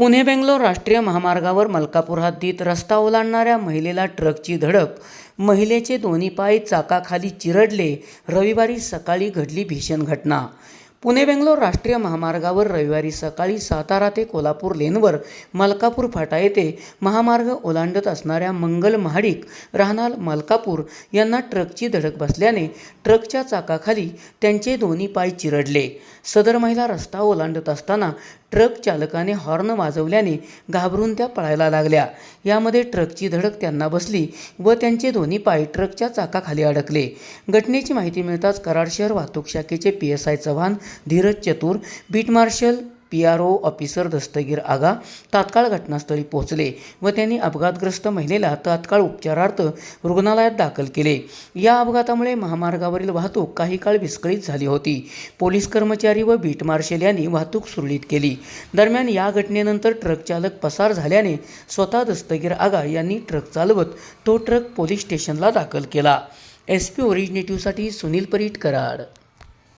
पुणे बेंगलोर राष्ट्रीय महामार्गावर मलकापूर हद्दीत रस्ता ओलांडणाऱ्या महिलेला ट्रकची धडक. महिलेचे दोन्ही पाय चाकाखाली चिरडले. रविवारी सकाळी घडली भीषण घटना. पुणे बेंगलोर राष्ट्रीय महामार्गावर रविवारी सकाळी सातारा ते कोल्हापूर लेनवर मलकापूर फाटा येथे महामार्ग ओलांडत असणाऱ्या मंगल महाडिक राहणार मलकापूर यांना ट्रकची धडक बसल्याने ट्रकच्या चाकाखाली त्यांचे दोन्ही पाय चिरडले. सदर महिला रस्ता ओलांडत असताना ट्रक चालकाने हॉर्न वाजवल्याने घाबरून त्या पळायला लागल्या. यामध्ये ट्रकची धडक त्यांना बसली व त्यांचे दोन्ही पाय ट्रकच्या चाकाखाली अडकले. घटनेची माहिती मिळताच कराड शहर वाहतूक शाखेचे P S I Chavan Dheeraj Chatur beat marshal P R O officer Dastagir Aga तात्काळ घटनास्थळी पोहोचले व त्यांनी अपघातग्रस्त महिलेला तात्काळ उपचारार्थ रुग्णालयात दाखल केले. या अपघातामुळे महामार्गावरील वाहतूक काही काळ विस्कळीत झाली होती. पोलीस कर्मचारी व बीट मार्शल यांनी वाहतूक सुरळीत केली. दरम्यान या घटनेनंतर ट्रक चालक पसार झाल्याने स्वतः दस्तगीर आगा यांनी ट्रक चालवत तो ट्रक पोलीस स्टेशनला दाखल केला. एस पी ओरिजिनेटिव्हसाठी सुनील परीट कराड.